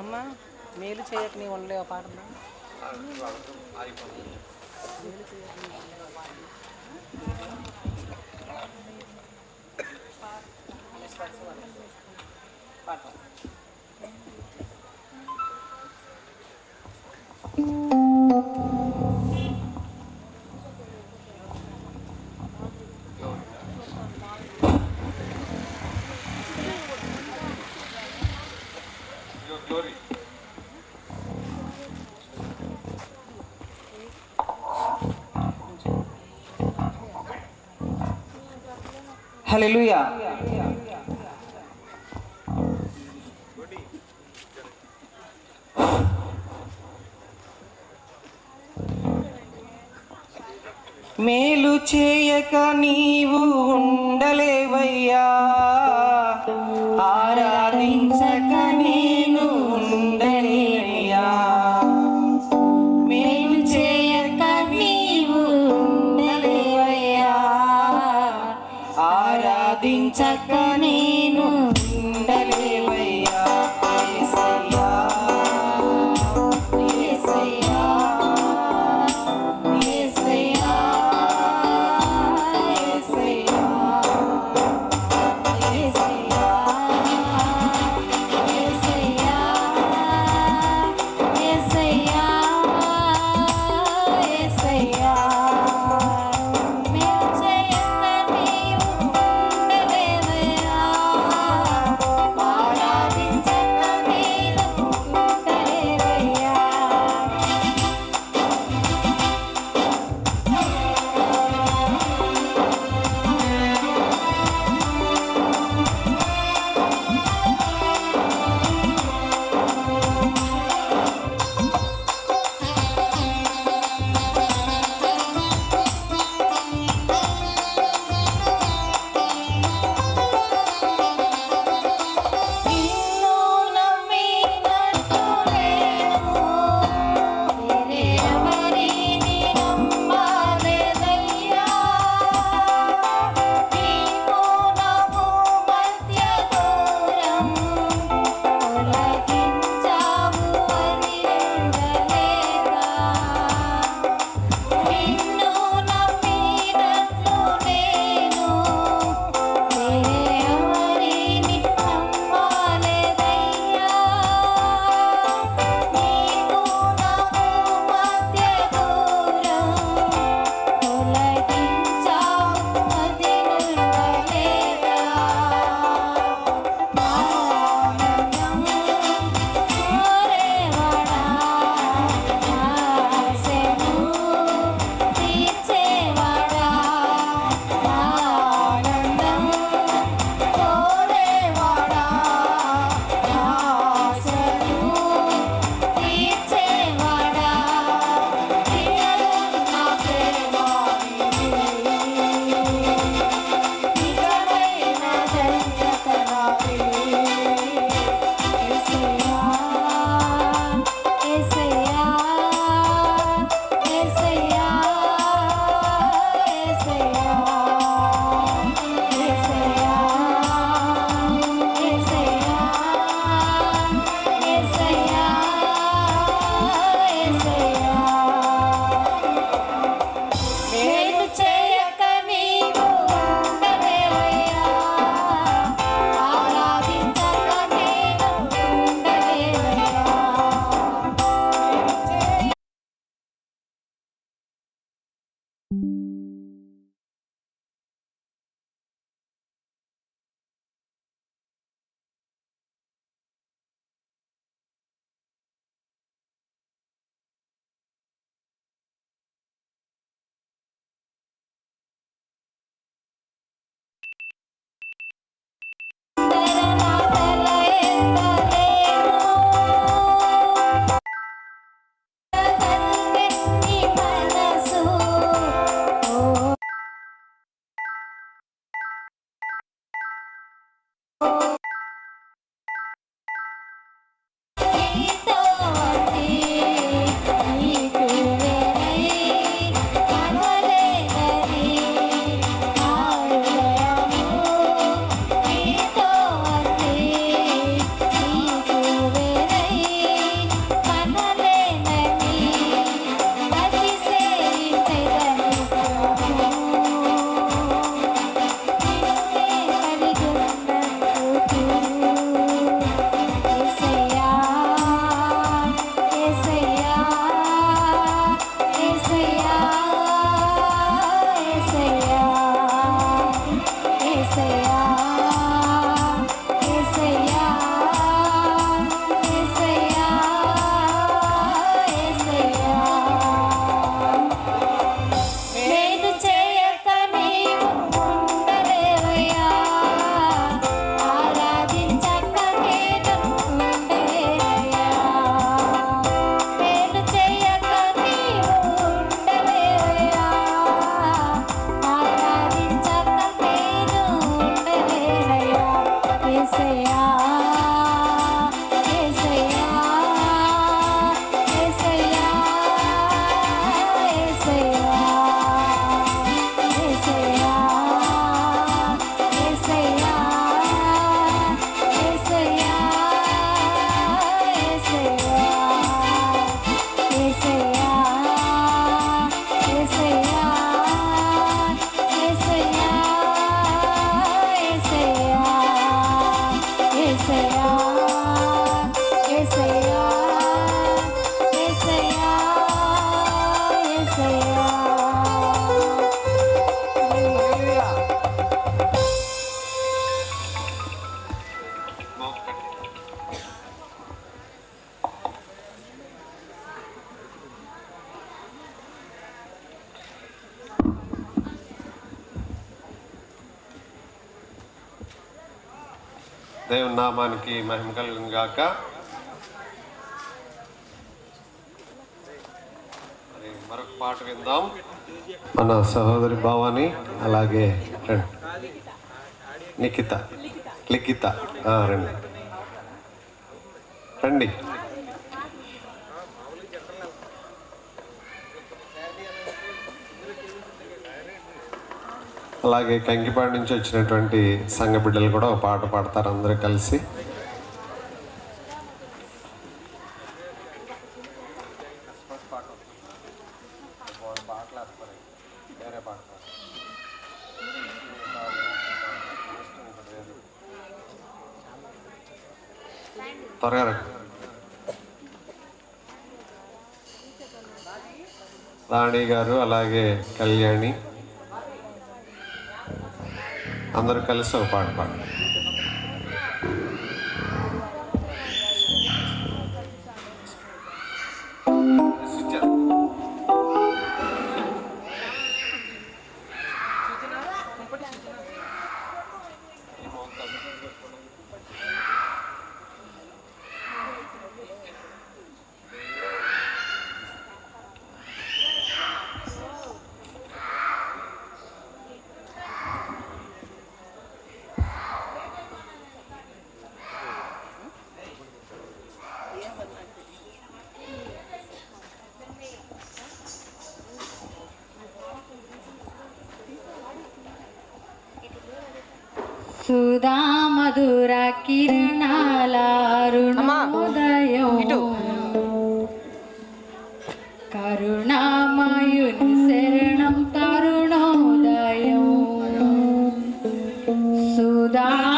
అమ్మ మేలు చేయక నీ ఉండలే ఆ పాట. హల్లెలూయా. మేలు చేయక నీవు ఉండలేవయ్యా. ఆరాధించక నీ say నామానికి మహిమ కలుగును గాక. మరి మరొక పాట విందాం. మన సహోదరి భావాని అలాగే నిఖిత. లిఖిత. రండి. రండి. అలాగే కంకిపాడు నుంచి వచ్చినటువంటి సంఘ బిడ్డలు కూడా ఒక పాట పాడతారు అందరూ కలిసి. త్వరగా రాణి గారు అలాగే కళ్యాణి. అందరూ కలిసి ఒక పాట పాడండి. సుధా మధుర కిరణాల అరుణోదయం. కరుణామయుని శరణం తరుణోదయం. సుధా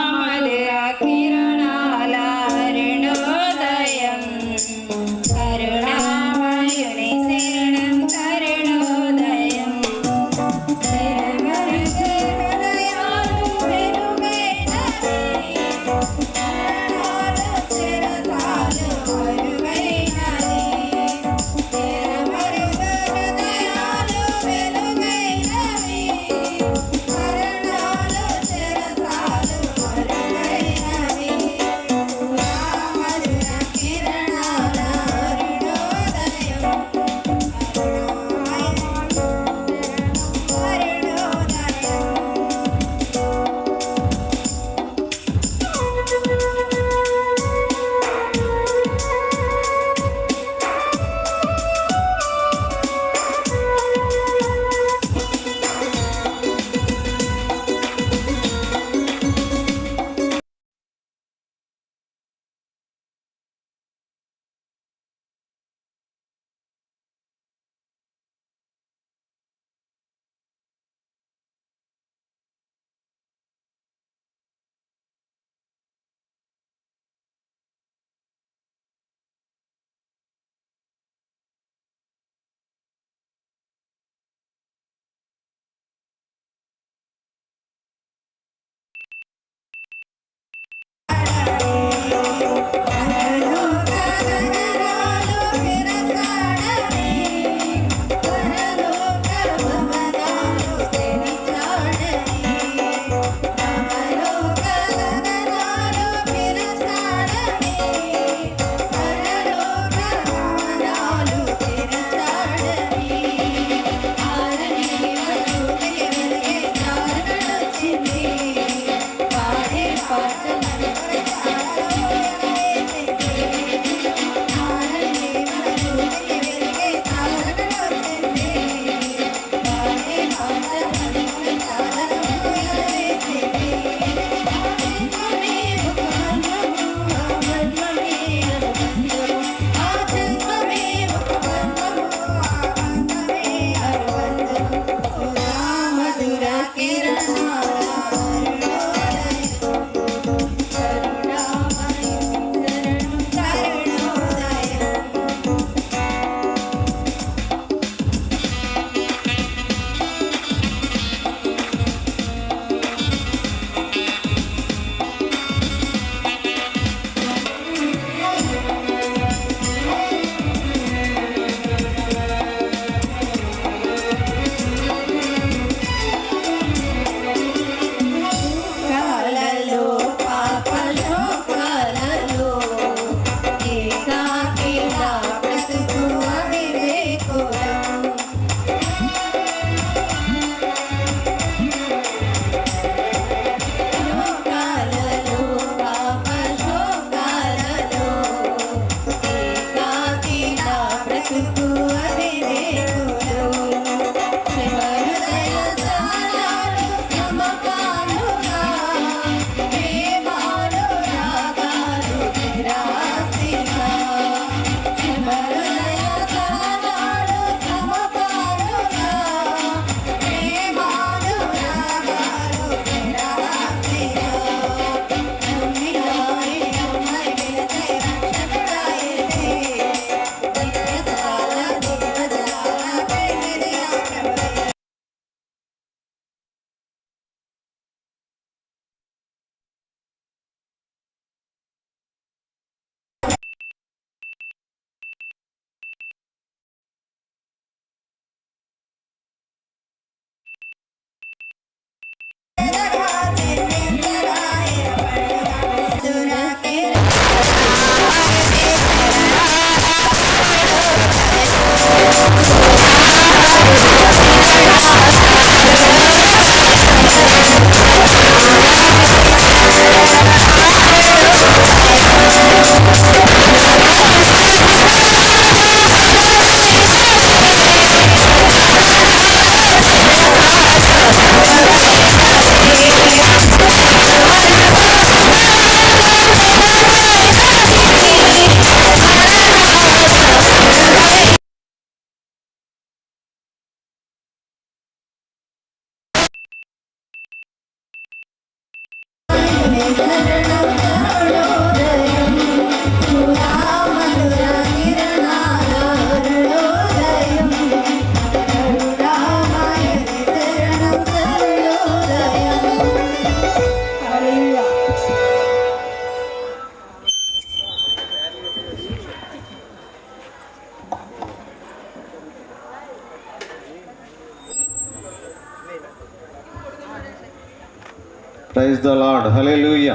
ద లాడ్ హలే లూయ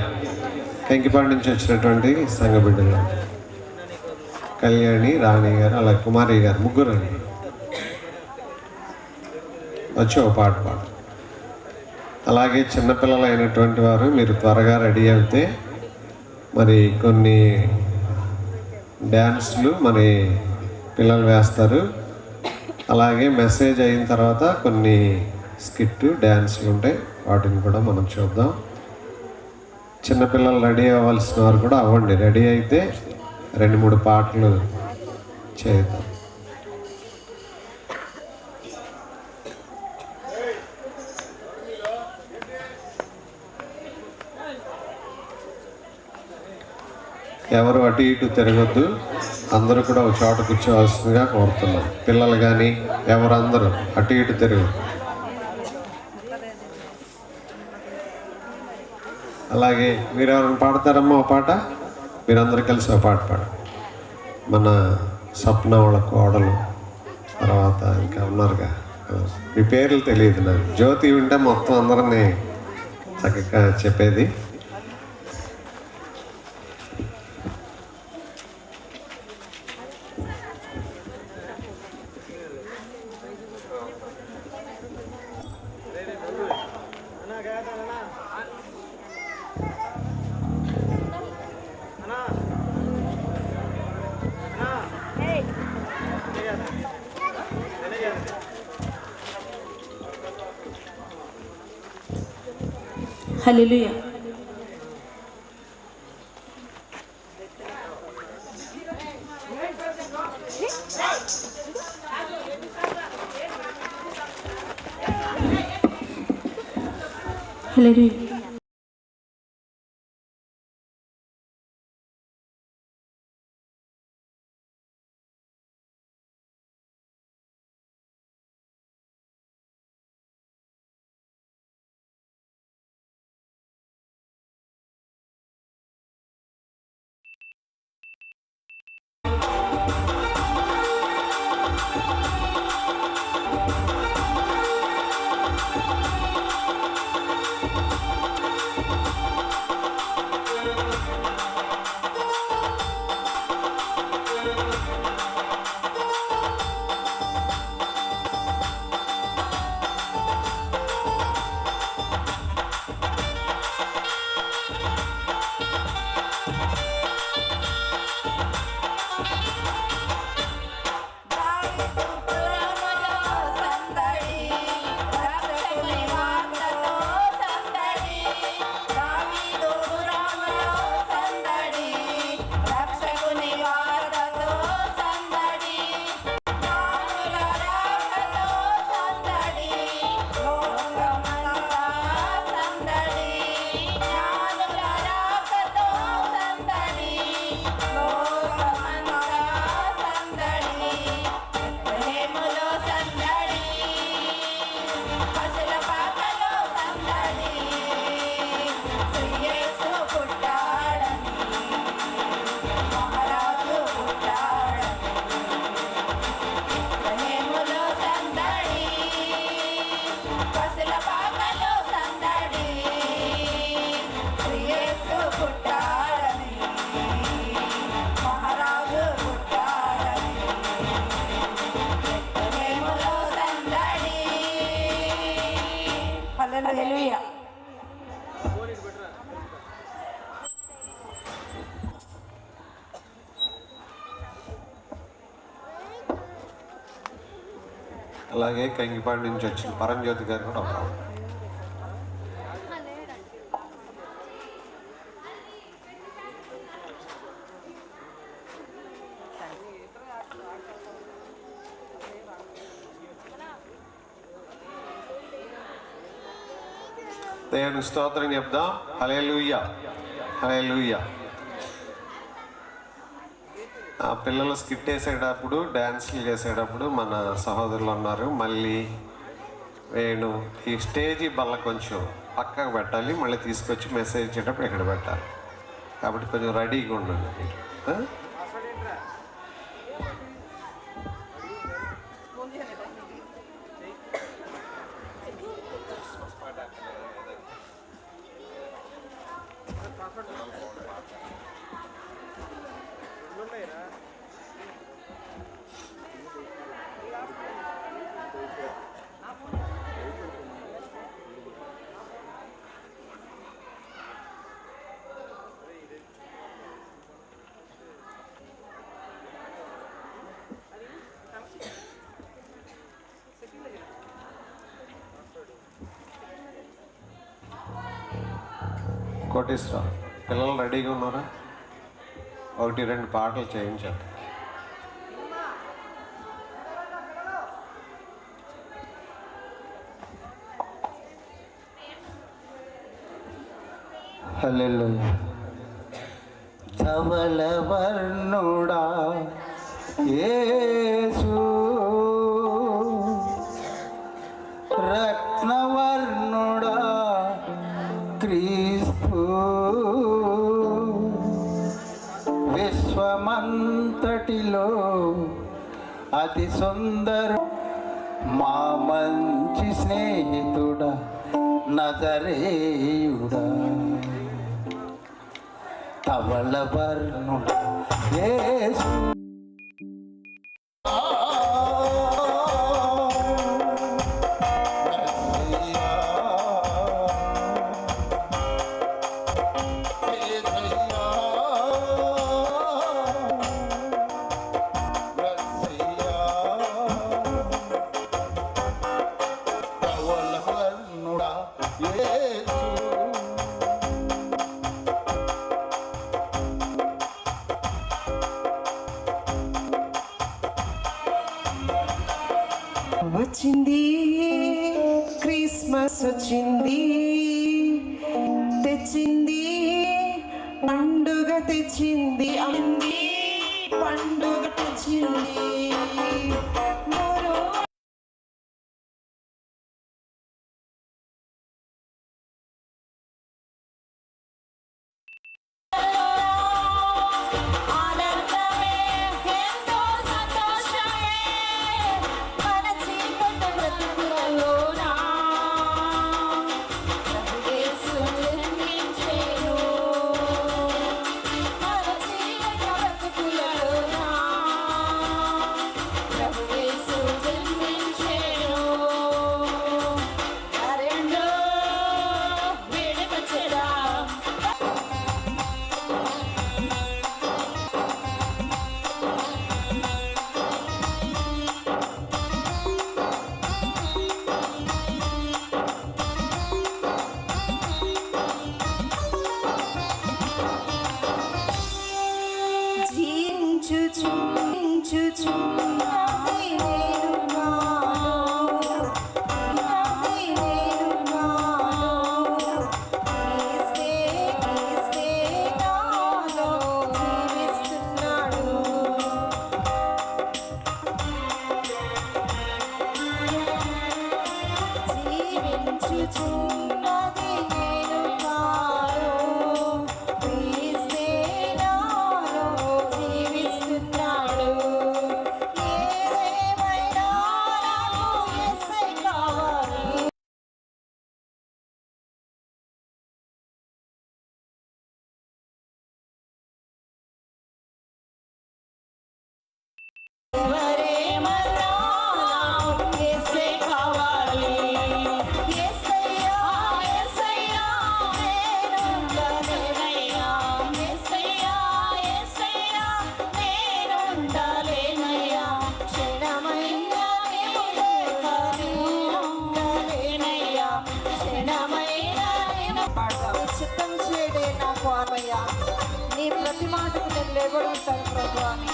కంకిపాడు నుంచి వచ్చినటువంటి సంఘ బిడ్డలు. కళ్యాణి రాణి గారు అలాగే కుమారి గారు ముగ్గురు అండి. వచ్చి ఒక పాట పాడు. అలాగే చిన్నపిల్లలు అయినటువంటి వారు మీరు త్వరగా రెడీ అయితే మరి కొన్ని డ్యాన్స్లు మరి పిల్లలు వేస్తారు. అలాగే మెసేజ్ అయిన తర్వాత కొన్ని స్కిట్ డ్యాన్స్లు ఉంటాయి. వాటిని కూడా మనం చూద్దాం. చిన్నపిల్లలు రెడీ అవ్వాల్సిన వారు కూడా అవ్వండి. రెడీ అయితే రెండు మూడు పాటలు చేద్దాం. ఎవరు అటు ఇటు తిరగొద్దు. అందరూ కూడా ఒక చోట కూర్చోవలసిందిగా కోరుతున్నాం. పిల్లలు కానీ ఎవరందరూ అటు ఇటు తిరగదు అలాగే మీరు ఎవరైనా పాడతారమ్మా ఒక పాట? మీరందరూ కలిసి ఒక పాట పాడ మన సప్న వాళ్ళ కోడలు తర్వాత ఇంకా ఉన్నారుగా. మీ పేర్లు తెలియదు నాకు. జ్యోతి ఉంటే మొత్తం అందరినీ చక్కగా చెప్పేది. هللويا هللويا అలాగే కంగిపాడు నుంచి వచ్చిన పరంజ్యోతి గారు కూడా ఒక పాట. దేవుని స్తోత్రం చెప్దాం హలే లూయ హలే లూయ ఆ పిల్లలు స్కిట్ వేసేటప్పుడు డ్యాన్స్లు చేసేటప్పుడు మన సహోదరులు ఉన్నారు. మళ్ళీ వేణు ఈ స్టేజ్ బల్ల కొంచెం పక్కకు పెట్టాలి. మళ్ళీ తీసుకొచ్చి మెసేజ్ ఇచ్చేటప్పుడు ఇక్కడ పెట్టాలి. కాబట్టి కొంచెం రెడీగా ఉండండి కోటేశ్వర పిల్లలు రెడీగా ఉన్నారా? ఒకటి రెండు పాటలు చేయించాలి. హలో చమల వర్ణుడా ఏ ఒకటిలో అతి సుందర మా మంచి స్నేహితుడా నజరేయుడా. తవళ వర్ణుడా వచ్చింది క్రిస్మస్ వచ్చింది తెచ్చింది పండుగ తెచ్చింది అంది పండుగ తెచ్చింది. le vor să-l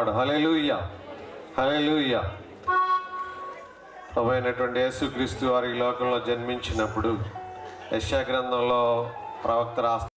మీరు హలెలుయ్య హలెలుయ్య ద యేసుక్రీస్తు వారి లోకంలో జన్మించినప్పుడు యశా గ్రంథంలో ప్రవక్త రాస్త